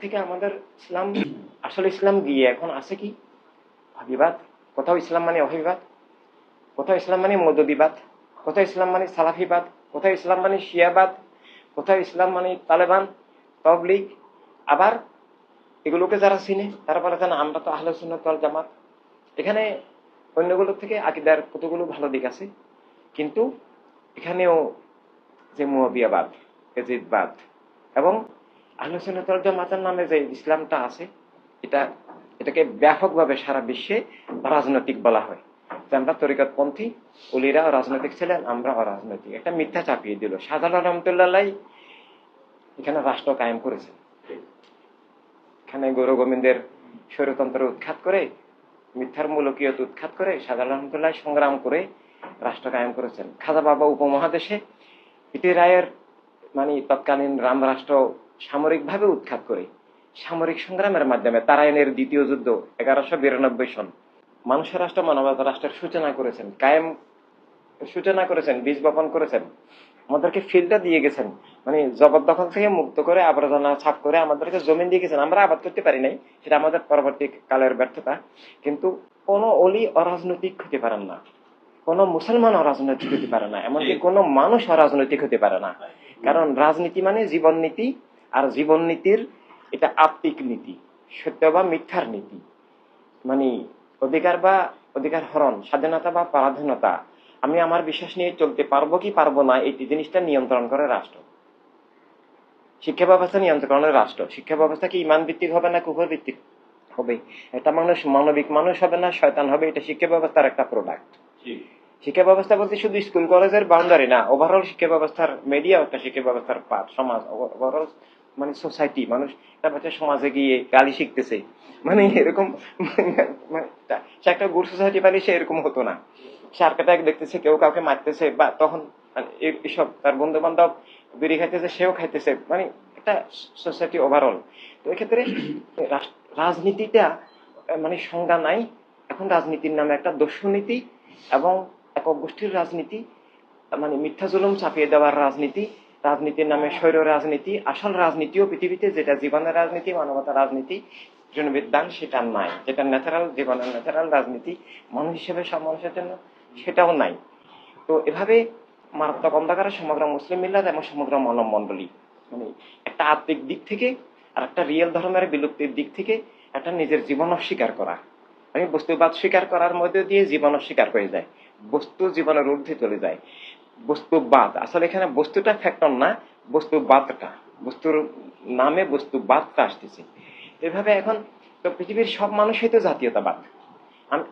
থেকে আমাদের ইসলাম, আসলে ইসলাম গিয়ে এখন আছে কি? অভিবাদ। কোথাও ইসলাম মানে অভিবাদ? কোথাও ইসলাম মানে মদদিবাদ কোথাও ইসলাম মানে সালাফিবাদ? কোথাও ইসলাম মানে শিয়াবাদ? কোথাও ইসলাম মানে তালেবান? তবলিগ? আবার এগুলোকে যারা চিনে, তারা বলে যেন আমরা তো আহলে জামাত। এখানে অন্যগুলোর থেকে আকিদার কতগুলো ভালো দিক আছে। কিন্তু এখানেও যে মুয়াবিয়াবাদ, এজিদবাদ এবং আহলে সুন্নাত জামাতের নামে যে ইসলামটা আছে, এটা, এটাকে ব্যাপকভাবে সারা বিশ্বে রাজনৈতিক বলা হয়। যে আমরা তরিকতপন্থী উলিরা রাজনৈতিক ছিলেন আমরা অরাজনৈতিক। একটা মিথ্যা চাপিয়ে দিল। শাহজালাল রহমতুল্লাহ এখানে রাষ্ট্র কায়েম করেছেন এখানে গৌর গোবিন্দের স্বৈরতন্ত্র উৎখাত করে, মিথ্যার মূলকীয়ত উৎখাত করে, শাহজালাল রহমতুল্লাহ সংগ্রাম করে রাষ্ট্র কায়েম করেছেন। খাজা বাবা উপমহাদেশে পিটি রায়ের মানে তৎকালীন রাম রাষ্ট্র সামরিকভাবে উৎখাত করে। সামরিক সংগ্রামের মাধ্যমে তারায়ণের দ্বিতীয় যুদ্ধ এগারোশো বিরানব্বই সন। মানুষের রাষ্ট্র মানবতা রাষ্ট্রের সূচনা করেছেন কায়েম সূচনা করেছেন বীজ বপন করেছেন। আমাদেরকে ফিল্ডটা দিয়ে গেছেন। মানে জবরদখল থেকে মুক্ত করে আবর্জনা ছাপ করে আমাদেরকে জমিন দিয়ে গেছেন। আমরা আবাদ করতে পারি নাই সেটা আমাদের পরবর্তী কালের ব্যর্থতা। কিন্তু কোন অলি অরাজনৈতিক হতে পারেন না। কোন মুসলমান অরাজনৈতিক হতে পারে না। এমনকি কোন মানুষ অরাজনৈতিক হতে পারে না। কারণ রাজনীতি মানে জীবন নীতি আর জীবন নীতির এটা আত্মিক নীতি সত্য বা মিথ্যার নীতি। মানে অধিকার বা অধিকার হরণ স্বাধীনতা বা পরাধীনতা আমি আমার বিশ্বাস নিয়ে চলতে পারব কি পারব না এই জিনিসটা নিয়ন্ত্রণ করে রাষ্ট্র। শিক্ষা ব্যবস্থা নিয়ন্ত্রণ করে রাষ্ট্র। শিক্ষা ব্যবস্থা কি ইমান ভিত্তিক হবে না কুকুর ভিত্তিক হবে? এটা মানুষ মানবিক মানুষ হবে না শয়তান হবে? এটা শিক্ষা ব্যবস্থার একটা প্রোডাক্ট শিক্ষা ব্যবস্থা বলতে শুধু স্কুল কলেজের বাউন্ডারি না ওভারঅল শিক্ষা ব্যবস্থার মিডিয়া একটা শিক্ষা ব্যবস্থার পার্ট সমাজ ওভারঅল মানে সোসাইটি মানুষ একটা বাচ্চা সমাজে গিয়ে গালি শিখতেছে। মানে এরকম মানে সে একটা গুড সোসাইটি পালি সে এরকম হতো না। সে আর্কাটা দেখতেছে, কেউ কাউকে মারতেছে, বা তখন মানে এসব, তার বন্ধু বান্ধব বিড়ি খাইতেছে, সেও খাইতেছে। মানে একটা সোসাইটি ওভারঅল তো এক্ষেত্রে রাজনীতিটা মানে সংজ্ঞা নাই। এখন রাজনীতির নামে একটা দস্যুনীতি এবং একক গোষ্ঠীর রাজনীতি মানে মিথ্যা জুলুম চাপিয়ে দেওয়ার রাজনীতি রাজনীতির নামে স্বৈর রাজনীতি, আসল রাজনীতিও পৃথিবীতে যেটা জীবনের রাজনীতি মানবতার রাজনীতি জনবিদ্যান সেটা নাই। যেটা ন্যাচারাল জীবনের ন্যাচারাল রাজনীতি, মানুষ হিসেবে সব মানুষের জন্য সেটাও নাই। তো এভাবে মারাত্মক অন্ধকারে সমগ্র মুসলিম মিল্লাত এবং সমগ্র মানব মণ্ডলী মানে একটা আত্মিক দিক থেকে আর একটা রিয়েল ধর্মের বিলুপ্তির দিক থেকে একটা নিজের জীবন অস্বীকার করা। আমি বস্তুবাদ স্বীকার করার মধ্যে দিয়ে জীবন অস্বীকার হয়ে যায়। বস্তু জীবনের ঊর্ধ্বে চলে যায়। বস্তুবাদ আসলে এখানে বস্তুটা ফ্যাক্টর না বস্তুবাদটা বস্তুর নামে বস্তুবাদটা আসতেছে। এভাবে এখন তো পৃথিবীর সব মানুষই তো জাতীয়তাবাদ।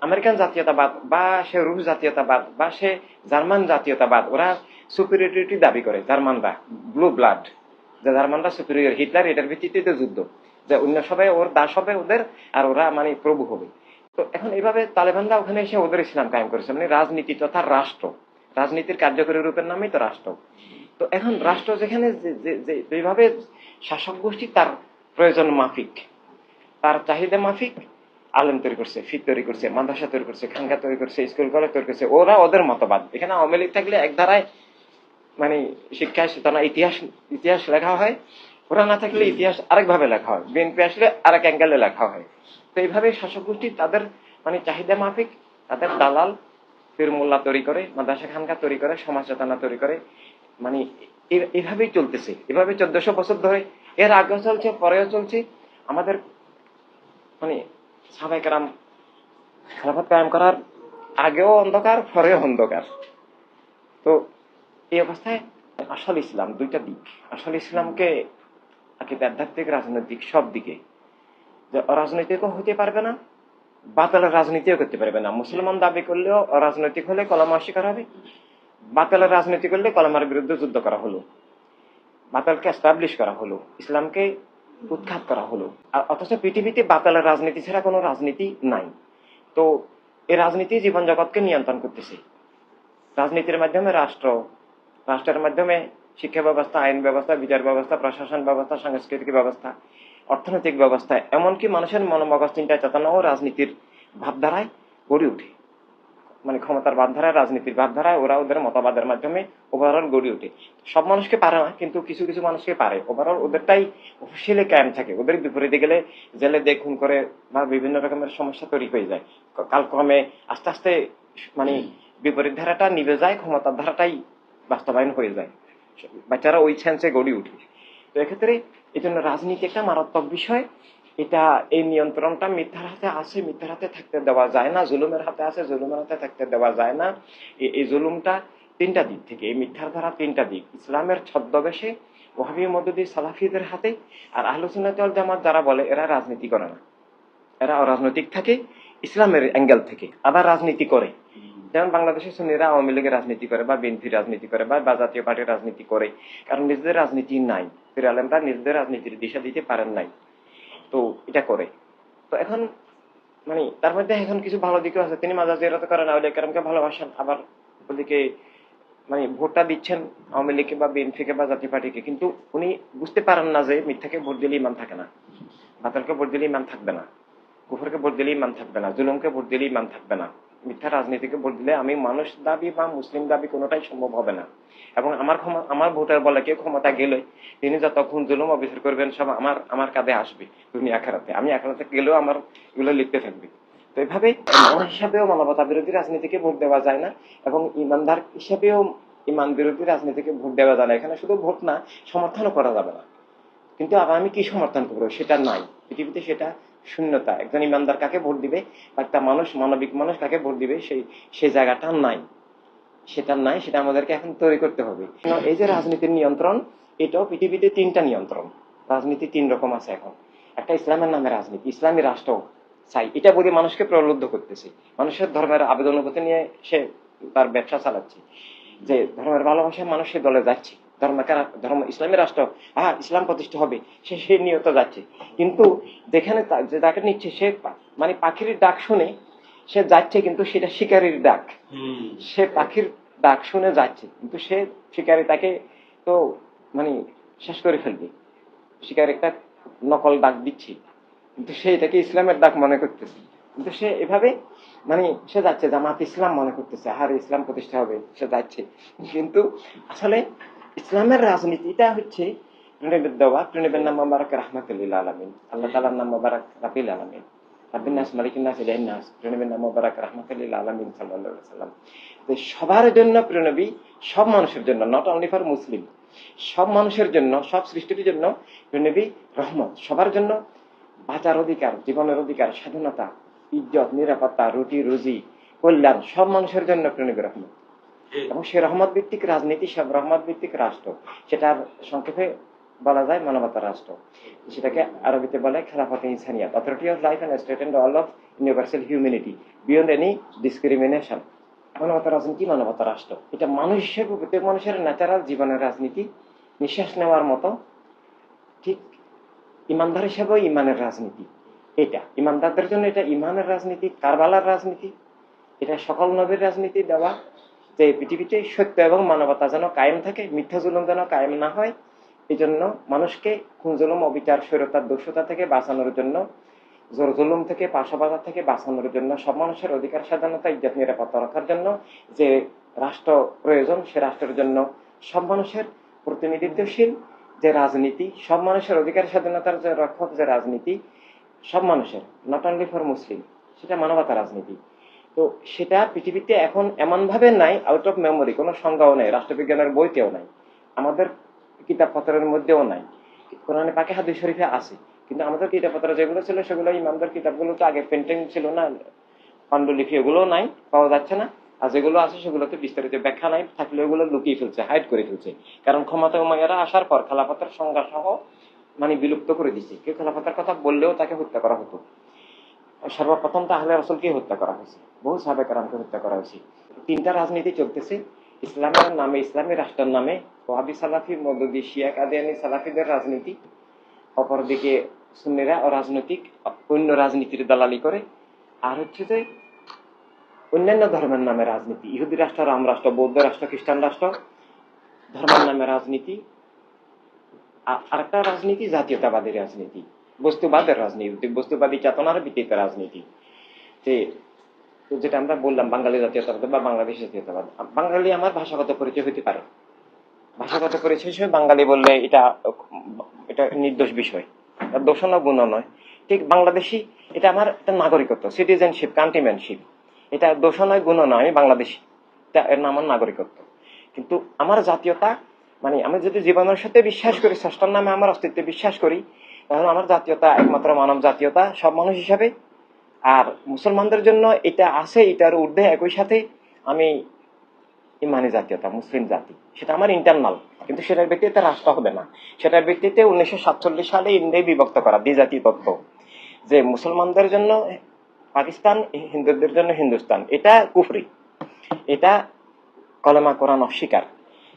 আমেরিকান জাতীয়তাবাদ বা সে রুশ জাতীয়তাবাদ বা সে জার্মান জাতীয়তাবাদ, ওরা সুপিরিয়রিটি দাবি করে, জার্মানরা ব্লু ব্লাড যে জার্মানরা সুপিরিয়র হিটলার এটার ভিত্তিতে তো যুদ্ধ। যে অন্য সবাই ওর দাস হবে ওদের, আর ওরা মানে প্রভু হবে। তো এখন এইভাবে তালেবানরা ওখানে এসে ওদের ইসলাম কায়েম করেছে মানে রাজনীতি তথা রাষ্ট্র। রাজনীতির কার্যকরী রূপের নামই তো রাষ্ট্র। তো এখন রাষ্ট্র যেখানে যেভাবে শাসক গোষ্ঠী তার প্রয়োজন মাফিক। তার চাহিদা মাফিক, আলেম তৈরি করছে ফিট তৈরি করছে, মাদ্রাসা তৈরি করছে খাঙ্গা তৈরি করছে, স্কুল, কলেজ তৈরি করছে, ওরা ওদের মতবাদ। এখানে আওয়ামী লীগ থাকলে এক ধারায় মানে শিক্ষায় তারা ইতিহাস ইতিহাস লেখা হয়। ওরা না থাকলে ইতিহাস আরেকভাবে লেখা হয়। বিএনপি আসলে আরেক অ্যাঙ্গেলে লেখা হয়। তো এইভাবে শাসক গোষ্ঠী তাদের মানে চাহিদা মাফিক, তাদের দালাল পীর মোল্লা তৈরি করে, মাদ্রাসা খানকা তৈরি করে সমাজ চেতনা তৈরি করে। মানে এভাবেই চলতেছে। এভাবে চোদ্দশো বছর ধরে এর আগেও চলছে, পরেও চলছে। আমাদের মানে সাবেকেরাম খেলাফত কায়েম করার আগেও অন্ধকার, পরেও অন্ধকার। তো এই অবস্থায় আসল ইসলাম দুইটা দিক। আসল ইসলামকে আগে আধ্যাত্মিক, রাজনৈতিক সব দিকে। অরাজনৈতিকও হতে পারবে না বাতালের রাজনীতিও করতে পারবে না। মুসলমান দাবি করলেও রাজনৈতিক হলে কলম অস্বীকার হবে। বাতালের রাজনীতি করলে কলমের বিরুদ্ধে যুদ্ধ করা হলো। বাতালকে এস্টাবলিশ করা হলো। ইসলামকে উৎখাত করা হলো। আর অথচ পৃথিবীতে বাতালের রাজনীতি ছাড়া কোনো রাজনীতি নাই। তো এই রাজনীতি জীবন জগৎকে নিয়ন্ত্রণ করতেছে। রাজনীতির মাধ্যমে রাষ্ট্র, রাষ্ট্রের মাধ্যমে শিক্ষা ব্যবস্থা, আইন ব্যবস্থা, বিচার ব্যবস্থা, প্রশাসন ব্যবস্থা, সাংস্কৃতিক ব্যবস্থা অর্থনৈতিক ব্যবস্থা এমনকি মানুষের মনোমগজ চিন্তা চেতনাও রাজনীতির ভাবধারায় গড়ে ওঠে। মানে ক্ষমতার ভাবধারায়, রাজনীতির ভাবধারায় ওরা ওদের মতবাদের মাধ্যমে ওভারঅল গড়ে ওঠে। সব মানুষকে পারে না, কিন্তু কিছু কিছু মানুষকে পারে। ওভারঅল ওদেরটাই অফিসিয়ালি কায়েম থাকে। ওদের বিপরীতে গেলে জেলে দিয়ে খুন করে বা বিভিন্ন রকমের সমস্যা তৈরি হয়ে যায়। কালক্রমে আস্তে আস্তে মানে বিপরীত ধারাটা নিভে যায়, ক্ষমতার ধারাটাই বাস্তবায়ন হয়ে যায়। বাচ্চারা ওই সেন্সে গড়ে উঠে তো এক্ষেত্রে এই জন্য রাজনীতি একটা মারাত্মক বিষয়। এটা এই নিয়ন্ত্রণটা মিথ্যার হাতে আছে মিথ্যার হাতে থাকতে দেওয়া যায় না জুলুমের হাতে আছে জুলুমের হাতে থাকতে দেওয়া যায় না। এই জুলুমটা তিনটা দিক থেকে এই মিথ্যার ধারা তিনটা দিক। ইসলামের ছদ্মবেশে ওহাবি মদদি সালাফিদের হাতে আর আলোচনাচল জামাত যারা বলে এরা রাজনীতি করে না। এরা অরাজনৈতিক থাকে ইসলামের অ্যাঙ্গেল থেকে আবার রাজনীতি করে। যেমন বাংলাদেশের সুন্নিরা আওয়ামী লীগের রাজনীতি করে বা বিএনপি রাজনীতি করে বা বা জাতীয় পার্টির রাজনীতি করে কারণ নিজেদের রাজনীতি নাই। ফির আলমরা নিজেদের রাজনীতির দিশা দিতে পারেন নাই। তো এটা করে। তো এখন মানে তার মধ্যে এখন কিছু ভালো দিকও আছে। তিনি মাজাজ এরাত করেন আউলিয়া কারামকে ভালোবাসেন। আবার ওদিকে মানে ভোটটা দিচ্ছেন আওয়ামী লীগকে বা বিএনপিকে বা জাতীয় পার্টিকে। কিন্তু উনি বুঝতে পারেন না যে মিথ্যাকে ভোট দিলে ইমান থাকে না। বাতালকে ভোট দিলে ইমান থাকবে না। কুফরকে ভোট দিলে ইমান থাকবে না। জুলুমকে ভোট দিলে ইমান থাকবে না। মিথ্যা রাজনীতিকে ভোট দিলে আমি মানুষ দাবি বা মুসলিম দাবি কোনোটাই সম্ভব হবে না। এবং আমার ক্ষমা, আমার ভোটার বলে কেউ ক্ষমতা গেলে তিনি যতক্ষণ জুলুম অবিচার করবেন, সব আমার আমার কাঁধে আসবে তুমি আখারাতে। আমি আখারাতে গেলেও আমার এগুলো লিখতে থাকবে। তো এভাবে মানুষ হিসাবেও মানবতা বিরোধী রাজনীতিকে ভোট দেওয়া যায় না এবং ইমানদার হিসাবেও ইমান বিরোধী রাজনীতিকে ভোট দেওয়া যায় না। এখানে শুধু ভোট না, সমর্থনও করা যাবে না। কিন্তু আবার আমি কি সমর্থন করব সেটা নাই। পৃথিবীতে সেটা শূন্যতা। একজন ইমানদার কাকে ভোট দিবে? একটা মানুষ, মানবিক মানুষ কাকে ভোট দিবে? সেই সেই জায়গাটা নাই। সেটা নাই, সেটা আমাদেরকে এখন তৈরি করতে হবে। এই যে রাজনীতির নিয়ন্ত্রণ, এটাও পৃথিবীতে তিনটা নিয়ন্ত্রণ। রাজনীতি তিন রকম আছে এখন। একটা ইসলামের নামে রাজনীতি, ইসলামী রাষ্ট্র চাই। এটা বলে মানুষকে প্রলুব্ধ করতেছে। মানুষের ধর্মের আবেদন নিয়ে সে তার ব্যবসা চালাচ্ছে। যে ধর্মের ভালোবাসায় মানুষ সে দলে যাচ্ছে। ধর্মকার ধর্ম ইসলামী রাষ্ট্র হ্যাঁ ইসলাম প্রতিষ্ঠা হবে সে সে নিয়ত যাচ্ছে। কিন্তু যেখানে তাকে নিচ্ছে সে মানে পাখির ডাক শুনে সে যাচ্ছে কিন্তু সেটা শিকারীর ডাক। সে পাখির ডাক শুনে যাচ্ছে কিন্তু সে শিকারি তাকে তো মানে শেষ করে ফেলবে। শিকারি একটা নকল ডাক দিচ্ছে। কিন্তু সে এটাকে ইসলামের ডাক মনে করতেছে। কিন্তু সে এভাবে মানে সে যাচ্ছে জামাত ইসলাম মনে করতেছে আর ইসলাম প্রতিষ্ঠা হবে সে যাচ্ছে। কিন্তু আসলে ইসলামের হচ্ছে মোবারক রাহমাতুল্লিল আলমিন। আল্লাহ নাম সবার জন্য প্রণবী সব মানুষের জন্য নট অনলি ফর মুসলিম সব মানুষের জন্য, সব সৃষ্টির জন্য প্রণবী রহমত। সবার জন্য বাঁচার অধিকার, জীবনের অধিকার, স্বাধীনতা, ইজ্জত, নিরাপত্তা, রুটি, রুজি, কল্যাণ, সব মানুষের জন্য প্রণবী রহমত। এবং সে রহমত ভিত্তিক রাজনীতি সব রহমত ভিত্তিক রাষ্ট্র, সেটার সংক্ষেপে বলা যায় মানবতা রাষ্ট্র। সেটাকে আরবিতে বলে খেলাফত Insaniyat authority of life and state and all of universal humanity beyond any discrimination মানবতা রাজনীতি মানবতা রাষ্ট্র। এটা মানুষ হিসেবে প্রত্যেক মানুষের ন্যাচারাল জীবনের রাজনীতি। নিঃশ্বাস নেওয়ার মতো, ঠিক ইমানদার হিসেবেও ইমানের রাজনীতি। এটা, ইমানদারদের জন্য এটা ইমানের রাজনীতি, কারবালার রাজনীতি। এটা সকল নবীর রাজনীতি দেওয়া। যে পৃথিবীতে সত্য এবং মানবতা যেন কায়েম থাকে, মিথ্যা জুলুম যেন কায়েম না হয় এই জন্য মানুষকে খুন জুলুম, অবিচার স্বৈরতার দোষতা থেকে বাঁচানোর জন্য, জোর জুলুম থেকে পাশাবাজার থেকে বাঁচানোর জন্য, সব মানুষের অধিকার, স্বাধীনতা, ইজ্জত, নিরাপত্তা রক্ষার জন্য যে রাষ্ট্র প্রয়োজন, সে রাষ্ট্রের জন্য সব মানুষের প্রতিনিধিত্বশীল যে রাজনীতি, সব মানুষের অধিকার, স্বাধীনতার যে রক্ষক যে রাজনীতি, সব মানুষের নট অনলি ফর মুসলিম সেটা মানবতা রাজনীতি। তো সেটা পৃথিবীতে এখন এমন ভাবে নাই আউট অফ মেমোরি কোনো সংজ্ঞাও নাই, রাষ্ট্রবিজ্ঞানের বইতেও নাই, আমাদের কিতাবপত্রের মধ্যেও নাই। কোরআনে পাকে হাদিস শরীফে আছে, কিন্তু আমাদের কিতাবপত্র যেগুলো ছিল, সেগুলো ইমামদের কিতাবগুলো তো আগে পেন্টিং ছিল না পাণ্ডুলিপি এগুলো নাই, পাওয়া যাচ্ছে না, আর যেগুলো আছে সেগুলোতে বিস্তারিত ব্যাখ্যা নাই, থাকলে ওগুলো লুকিয়ে ফেলছে হাইড করে ফেলছে। কারণ ক্ষমতা উমাইয়ারা আসার পর খেলাফতের সংজ্ঞা সহ মানে বিলুপ্ত করে দিচ্ছে কেউ খেলাফতের কথা বললেও তাকে হত্যা করা হতো। সর্বপ্রথম তাহলে রসুলকে হত্যা করা হয়েছে। বহু সাবেক রামকে হত্যা করা হয়েছে। তিনটা রাজনীতি চলতেছে। ইসলামের নামে, ইসলামী রাষ্ট্রের নামে ওয়াবি সালাফি মদুদি শিয়া, কাদিয়ানি, সালাফিদের রাজনীতি। অপরদিকে সুন্নিরা অরাজনৈতিক, অন্য রাজনীতির দালালি করে। আর হচ্ছে যে অন্যান্য ধর্মের নামে রাজনীতি। ইহুদি রাষ্ট্র, রাম রাষ্ট্র, বৌদ্ধ রাষ্ট্র, খ্রিস্টান রাষ্ট্র, ধর্মের নামে রাজনীতি। আর আরেকটা রাজনীতি জাতীয়তাবাদী রাজনীতি। বস্তুবাদের রাজনীতি, বস্তুবাদী চেতনার ভিত্তিতে রাজনীতি। যে যেটা আমরা বললাম, বাঙালি জাতীয়তাবাদ বা বাংলাদেশ জাতীয়তাবাদ বাঙালি আমার ভাষাগত পরিচয় হতে পারে। ভাষাগত পরিচয় হিসেবে বাঙালি বললে এটা এটা নির্দোষ বিষয়। এটা দোষ না গুণ নয়। ঠিক বাংলাদেশি, এটা আমার একটা নাগরিকত্ব সিটিজেনশিপ কান্ট্রিম্যানশিপ এটা দোষ নয় গুণ নয়, আমি বাংলাদেশি। এর নাম আমার নাগরিকত্ব। কিন্তু আমার জাতীয়তা মানে আমি যদি জীবনের সাথে বিশ্বাস করি স্রষ্টার নামে আমার অস্তিত্বে বিশ্বাস করি তাহলে আমার জাতীয়তা একমাত্র মানব জাতীয়তা সব মানুষ হিসাবে। আর মুসলমানদের জন্য এটা আছে, এটার ঊর্ধ্বে একই সাথে আমি ইমানি জাতীয়তা, মুসলিম জাতি। সেটা আমার ইন্টারনাল কিন্তু সেটার ভিত্তিতে রাষ্ট্র হবে না। সেটার ভিত্তিতে উনিশশো সাতচল্লিশ সালে ইন্ডিয়ায় বিভক্ত করা, দ্বিজাতি তত্ত্ব। যে মুসলমানদের জন্য পাকিস্তান, হিন্দুদের জন্য হিন্দুস্তান। এটা কুফরি। এটা কলেমা কোরআন অস্বীকার।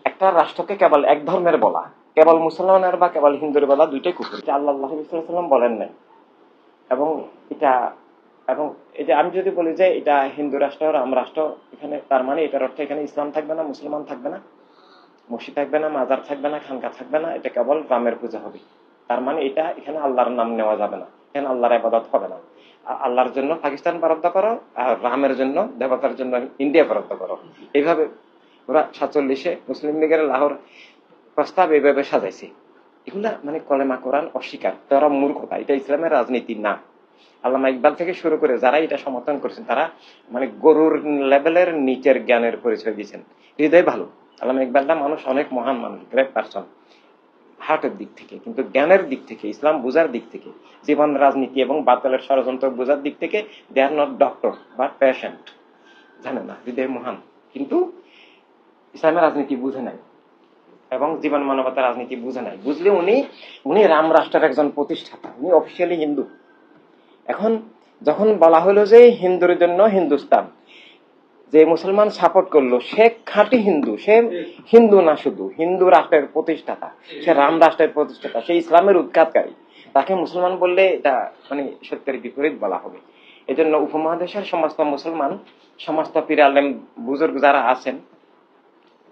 একটা রাষ্ট্রকে কেবল এক ধর্মের বলা। কেবল মুসলমানের বা কেবল হিন্দুর বলা দুইটাই কুফরি। এটা আল্লাহ সাল্লাম বলেন নাই। এবং এটা, এবং এই যে আমি যদি বলি যে এটা হিন্দু রাষ্ট্র রাম রাষ্ট্র, এখানে তার মানে এটার অর্থ এখানে ইসলাম থাকবে না, মুসলমান থাকবে না, মসজিদ থাকবে না, মাজার থাকবে না, খানকা থাকবে না, এটা কেবল রামের পূজা হবে। তার মানে এটা এখানে আল্লাহর নাম নেওয়া যাবে না। এখানে আল্লাহর আবাদত হবে না। আল্লাহর জন্য পাকিস্তান বরাদ্দ করো আর রামের জন্য, দেবতার জন্য ইন্ডিয়া বরাদ্দ করো। এইভাবে ওরা সাতচল্লিশে মুসলিম লীগের লাহোর প্রস্তাব এইভাবে সাজাইছে। এগুলা মানে কলেমা কোরআন অস্বীকার, তারা মূর্খতা এটা ইসলামের রাজনীতি না আল্লামা ইকবাল থেকে শুরু করে যারা এটা সমর্থন করেছেন, তারা মানে গরুর লেভেলের নিচের জ্ঞানের পরিচয় দিয়েছেন। হৃদয় ভালো। আল্লামা ইকবালটা মানুষ, অনেক মহান মানুষ গ্রেট পার্সন হার্টের দিক থেকে, কিন্তু জ্ঞানের দিক থেকে, ইসলাম বোঝার দিক থেকে, জীবন, রাজনীতি এবং বাতালের ষড়যন্ত্র বোঝার দিক থেকে দে আর নট ডক্টর বা পেশেন্ট জানে না, হৃদয় মহান। কিন্তু ইসলামের রাজনীতি বুঝে নাই। এবং জীবন মানবতার রাজনীতি বুঝে নাই। বুঝলে উনি উনি রাম রাষ্ট্রের একজন প্রতিষ্ঠাতা, উনি অফিসিয়ালি হিন্দু। এখন যখন বলা হলো যে হিন্দুর জন্য হিন্দুস্তান, যে মুসলমান সাপোর্ট করল, সে খাঁটি হিন্দু, সে হিন্দু না শুধু, হিন্দু রাষ্ট্রের প্রতিষ্ঠাতা, সে রাম রাষ্ট্রের প্রতিষ্ঠাতা, সে ইসলামের উৎখাতকারী। তাকে মুসলমান বললে এটা মানে সত্যের বিপরীত বলা হবে। এজন্য উপমহাদেশের সমস্ত মুসলমান, সমস্ত পীর আলেম বুজুর্গ যারা আছেন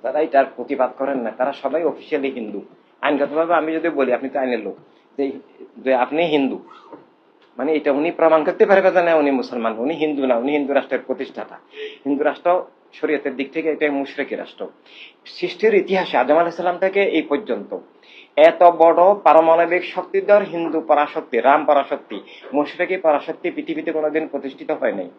যারা এটার প্রতিবাদ করেন না। তারা সবাই অফিসিয়ালি হিন্দু। আইনগতভাবে আমি যদি বলি, আপনি তো আইনের লোক। যে আপনি হিন্দু মানে এটা উনি প্রমাণ করতে পারবে যে না, উনি মুসলমান। উনি হিন্দু না, উনি হিন্দু রাষ্ট্রের প্রতিষ্ঠাতা। হিন্দু রাষ্ট্র শরীয়তের দিক থেকে এটা মুশরেকি রাষ্ট্র। সৃষ্টির ইতিহাসে আদম আলাহিসাল্লাম থেকে এই পর্যন্ত এত বড় পারমাণবিক শক্তিধর হিন্দু পরাশক্তি, রাম পরাশক্তি, মুশরেকি পরাশক্তি পৃথিবীতে কোনোদিন প্রতিষ্ঠিত হয় নাই।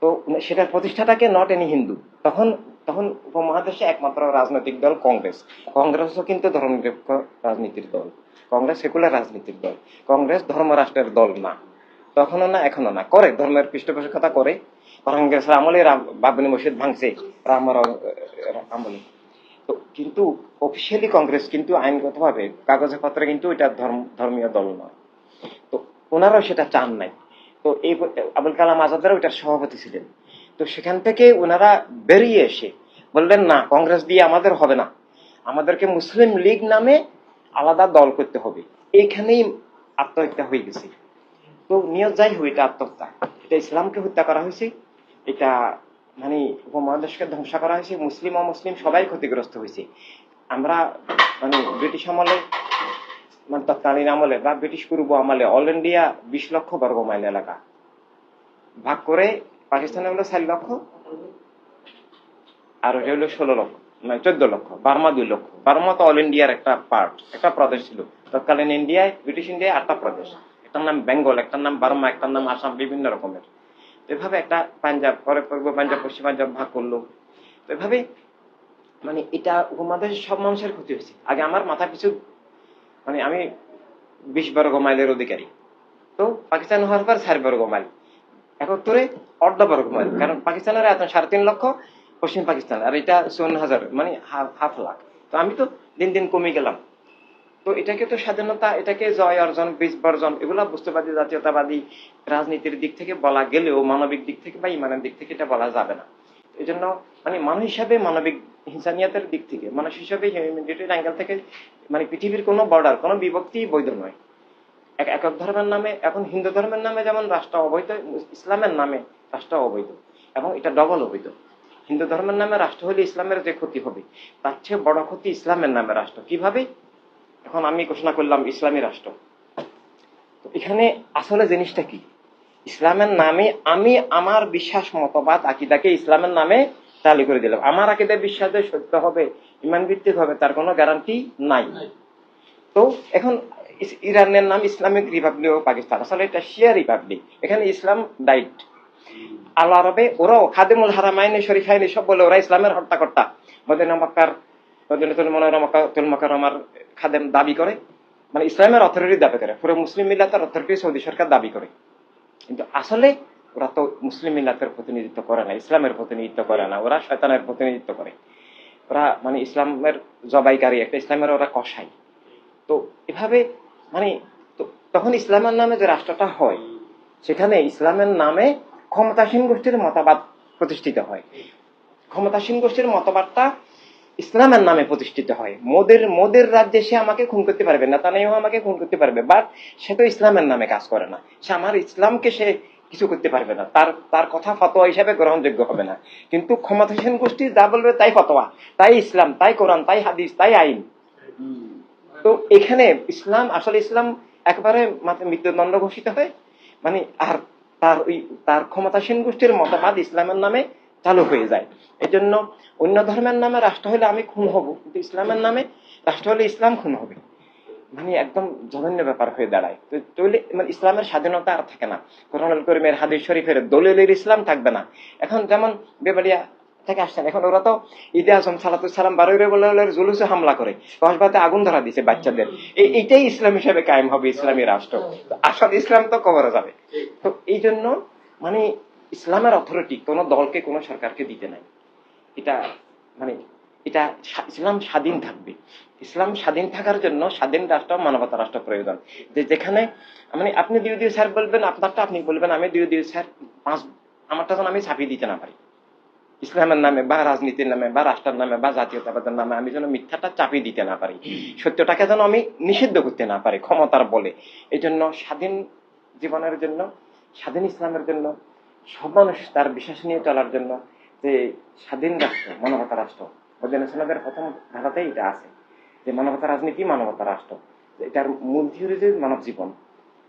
তো সেটার প্রতিষ্ঠাতাকে নট এনি হিন্দু। তখন তখন উপমহাদেশে একমাত্র রাজনৈতিক দল কংগ্রেস। কংগ্রেসও কিন্তু ধর্মনিরপেক্ষ রাজনীতির দল। কংগ্রেস সেকুলার রাজনীতির দল। কংগ্রেস ধর্মরাষ্ট্রের দল না। তখনও না এখনও না। করে, ধর্মের পৃষ্ঠপোষকতা করে। কংগ্রেসের আমলে রাম- বাবরি মসজিদ ভাঙছে। রামার আমলে। তো কিন্তু অফিসিয়ালি কংগ্রেস কিন্তু আইনগতভাবে কাগজে পত্রে কিন্তু এটা ধর্ম, ধর্মীয় দল নয় তো ওনারাও সেটা চান নাই। তো এই, আবুল কালাম আজাদের ওইটার সভাপতি ছিলেন। তো সেখান থেকে ওনারা বেরিয়ে এসে বললেন, না, কংগ্রেস দিয়ে আমাদের হবে না। আমাদেরকে মুসলিম লীগ নামে আলাদা দল করতে হবে। এইখানেই আত্মহত্যা হয়ে গেছে। তো নিয়ত যাই হোক, এটা আত্মহত্যা। এটা ইসলামকে হত্যা করা হয়েছে। এটা মানে উপমহাদেশকে ধ্বংস করা হয়েছে। মুসলিম, অমুসলিম সবাই ক্ষতিগ্রস্ত হয়েছে। আমরা মানে ব্রিটিশ আমলে মানে তৎকালীন আমলে বা ব্রিটিশ পূর্ব আমলে, অল ইন্ডিয়া বিশ লক্ষ বর্গ মাইল এলাকা ভাগ করে পাকিস্তানে হলো চার লক্ষ, আর ওটা হলো ষোলো লক্ষ মানে চোদ্দ লক্ষ, বার্মা দুই লক্ষ। বার্মা তো অল ইন্ডিয়ার একটা পার্ট একটা প্রদেশ ছিল। তৎকালীন ইন্ডিয়ায় ব্রিটিশ ইন্ডিয়ায় আটটা প্রদেশ। একটার নাম বেঙ্গল একটার নাম বার্মা, একটার নাম আসাম বিভিন্ন রকমের। এভাবে একটা পাঞ্জাব, পরে পূর্ব পাঞ্জাব, পশ্চিম পাঞ্জাব ভাগ করল। তো এভাবে মানে এটা উপমহাদেশের সব মানুষের ক্ষতি হয়েছে। আগে আমার মাথা পিছু মানে আমি বিশ বর্গ মাইলের অধিকারী। তো পাকিস্তান হওয়ার পর চার বর্গ মাইল। একাত্তরে অর্ধ বর্গ মাইল কারণ পাকিস্তানের এত সাড়ে তিন লক্ষ, পশ্চিম পাকিস্তান। আর এটা চুয়ান্ন হাজার মানে হাফ লাখ। তো আমি তো দিন দিন কমে গেলাম। তো এটাকে তো স্বাধীনতা, এটাকে জয় অর্জন, বীজ বর্জন, এগুলা বস্তুবাদী, জাতীয়তাবাদী রাজনীতির দিক থেকে বলা গেলেও, মানবিক দিক থেকে বা ইমানের দিক থেকে এটা বলা যাবে না। এই জন্য মানে মানুষ হিসাবে মানবিক হিংসানিয়াতের দিক থেকে, মানুষ হিসাবে হিউম্যানিটির অ্যাঙ্গেল থেকে মানে পৃথিবীর কোনো বর্ডার কোনো বিভক্তি বৈধ নয়। এক একক ধর্মের নামে এখন হিন্দু ধর্মের নামে যেমন রাষ্ট্র অবৈধ ইসলামের নামে রাষ্ট্র অবৈধ এবং এটা ডবল অবৈধ। হিন্দু ধর্মের নামে রাষ্ট্র হলে ইসলামের যে ক্ষতি হবে তার চেয়ে বড় ক্ষতি ইসলামের নামে রাষ্ট্র। কীভাবে? এখন আমি ঘোষণা করলাম ইসলামী রাষ্ট্র। তো এখানে আসলে জিনিসটা কি? ইসলামের নামে আমি আমার বিশ্বাস মতবাদ আকিদাকে ইসলামের নামে চালু করে দিলাম। আমার আকিদা বিশ্বাস সত্য হবে ইমান ভিত্তিক হবে তার কোনো গ্যারান্টি নাই। তো এখন ইরানের নাম ইসলামিক রিপাবলিক ও পাকিস্তান। আসলে এটা শিয়া রিপাবলিক। এখানে ইসলাম ডাইট আল্লাহ আরবে, ওরাও খাদিমুল হারামাইনে শরীফাইনে সব বলে ওরা ইসলামের হর্তাকর্তা মদিনা মক্কার মদিনাতুল মনোরা মক্কা, তুল মক্কার আমার খাদেম দাবি করে। মানে ইসলামের অথরিটি দাবি করে। পুরো মুসলিম মিল্লাতের অথরিটি সৌদি সরকার দাবি করে। কিন্তু আসলে ওরা তো মুসলিম মিল্লাতের প্রতিনিধিত্ব করে না, ইসলামের প্রতিনিধিত্ব করে না, ওরা শয়তানের প্রতিনিধিত্ব করে। ওরা মানে ইসলামের জবাইকারী, একটা ইসলামের ওরা কষাই তো এভাবে মানে তো তখন ইসলামের নামে যে রাষ্ট্রটা হয়, সেখানে ইসলামের নামে ক্ষমতাসীন গোষ্ঠীর মতবাদ প্রতিষ্ঠিত হয়। ক্ষমতাসীন গোষ্ঠীর মতবাদটা ইসলামের নামে প্রতিষ্ঠিত হয়। মোদের মোদের রাজ্যে সে আমাকে খুন করতে পারবে, নেতানিয়াহু আমাকে খুন করতে পারবে বাট সে তো ইসলামের নামে কাজ করে না। সে আমার ইসলামকে সে কিছু করতে পারবে না। তার তার কথা ফতোয়া হিসাবে গ্রহণযোগ্য হবে না। কিন্তু ক্ষমতাসীন গোষ্ঠী যা বলবে তাই ফতোয়া, তাই ইসলাম, তাই কোরআন, তাই হাদিস, তাই আইন। তো এখানে ইসলাম, আসলে ইসলাম একবারে মৃত্যুদণ্ড ঘোষিত হয়। মানে আর তার ওই, তার ক্ষমতাসীন গোষ্ঠীর মতবাদ ইসলামের নামে চালু হয়ে যায়। এই জন্য অন্য ধর্মের নামে রাষ্ট্র হলে আমি খুন হব, কিন্তু ইসলামের নামে রাষ্ট্র হলে ইসলাম খুন হবে। মানে একদম জঘন্য ব্যাপার হয়ে দাঁড়ায়। তো তাহলে মানে ইসলামের স্বাধীনতা আর থাকে না। কোরআনুল করিমের হাদিস শরীফের দলিলের ইসলাম থাকবে না। এখন যেমন বেবাড়িয়া থেকে আসছেন এখন ওরা তো ঈদে আজম সালাতুল সালাম বারোই রবিউল জুলুসে হামলা করে কসবাতে আগুন ধরা দিছে বাচ্চাদের। এইটাই ইসলাম হিসেবে কায়েম হবে ইসলামী রাষ্ট্র। আসল ইসলাম তো কবরে যাবে। তো এই জন্য মানে ইসলামের অথরিটি কোনো দলকে, কোনো সরকারকে দিতে নাই। এটা মানে এটা ইসলাম স্বাধীন থাকবে। ইসলাম স্বাধীন থাকার জন্য স্বাধীন রাষ্ট্র, মানবতা রাষ্ট্র প্রয়োজন। যে যেখানে মানে আপনি দিউ দিউ স্যার বলবেন, আপনারটা আপনি বলবেন, আমি দিউ দিউ স্যার, পাঁচ, আমারটা যেন আমি ছাপিয়ে দিতে না পারি। ইসলামের নামে বা রাজনীতির নামে বা রাষ্ট্রের নামে বা জাতীয়তাবাদের নামে আমি যেন মিথ্যাটা চাপিয়ে দিতে না পারি, সত্যটাকে যেন আমি নিষিদ্ধ করতে না পারি ক্ষমতার বলে। এই জন্য স্বাধীন জীবনের জন্য, স্বাধীন ইসলামের জন্য, সব মানুষ তার বিশ্বাস নিয়ে চলার জন্য যে স্বাধীন রাষ্ট্র, মানবতা রাষ্ট্র ইসলামের প্রথম ধারাতেই এটা আছে যে মানবতা রাজনীতি, মানবতা রাষ্ট্র। এটার মূল থিওরি যে মানব জীবন।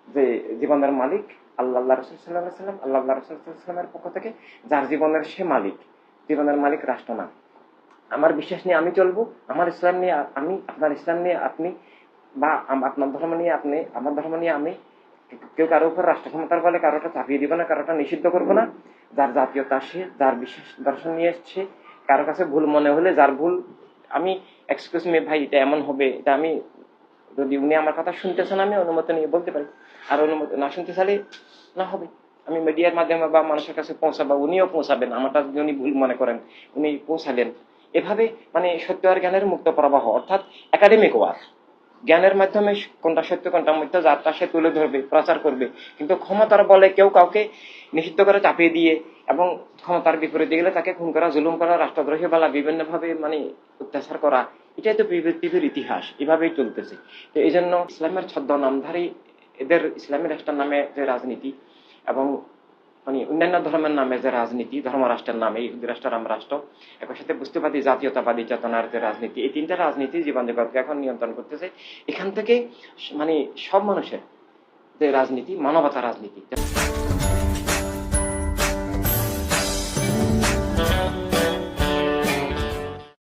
যে জীবনের মালিক আল্লাহ রসুল সাল্লাহ সাল্লাম আল্লাহ রসুল সাল্লামের পক্ষ থেকে যার জীবনের সে মালিক। জীবনের মালিক রাষ্ট্র না আমার বিশ্বাস নিয়ে আমি চলবো, আমার ইসলাম নিয়ে আমি, আপনার ইসলাম নিয়ে আপনি, বা আপনার ধর্ম নিয়ে আপনি, আমার ধর্ম নিয়ে আমি, কেউ কারও উপর রাষ্ট্র ক্ষমতার বলে কারোটা চাপিয়ে দিব না, কারোটা নিষিদ্ধ করব না। যার জাতীয়তা সে, যার বিশ্বাস, দর্শন নিয়ে এসছে, কারও কাছে ভুল মনে হলে যার ভুল, আমি এক্সকিউজ মি ভাই, এটা এমন হবে, এটা আমি, যদি উনি আমার কথা শুনতেছেন, আমি অনুমতি নিয়ে বলতে পারি। আর অনুমতি না শুনতে চাইলে না হবে। আমি মিডিয়ার মাধ্যমে বা মানুষের কাছে পৌঁছাবো, উনিও পৌঁছাবেন, আমারটা যদি উনি ভুল মনে করেন, উনি পৌঁছালেন। এভাবে মানে সত্য আর জ্ঞানের মুক্ত প্রবাহ, অর্থাৎ একাডেমিক ওয়ার জ্ঞানের মাধ্যমে কোনটা সত্য, কোনটা মিথ্যা যারটা সে তুলে ধরবে, প্রচার করবে। কিন্তু ক্ষমতার বলে কেউ কাউকে নিষিদ্ধ করে চাপিয়ে দিয়ে এবং ক্ষমতার বিপরীতে গেলে তাকে খুন করা, জুলুম করা, রাষ্ট্রদ্রোহী বলা, বিভিন্নভাবে মানে অত্যাচার করা, এটাই তো পৃথিবীর ইতিহাস, এভাবেই চলতেছে। তো এই জন্য ইসলামের ছদ্মনামধারী এদের ইসলামী রাষ্ট্রের নামে যে রাজনীতি এবং মানে অন্যান্য ধর্মের নামে যে রাজনীতি, ধর্মরাষ্ট্রের নামে, ইহুদি রাষ্ট্র, রাম রাষ্ট্র একই সাথে বুঝতেবাদী জাতীয়তাবাদী, চেতনার যে রাজনীতি, এই তিনটা রাজনীতি জীবন জগৎকে এখন নিয়ন্ত্রণ করতেছে। এখান থেকে মানে সব মানুষের যে রাজনীতি, মানবতা রাজনীতি।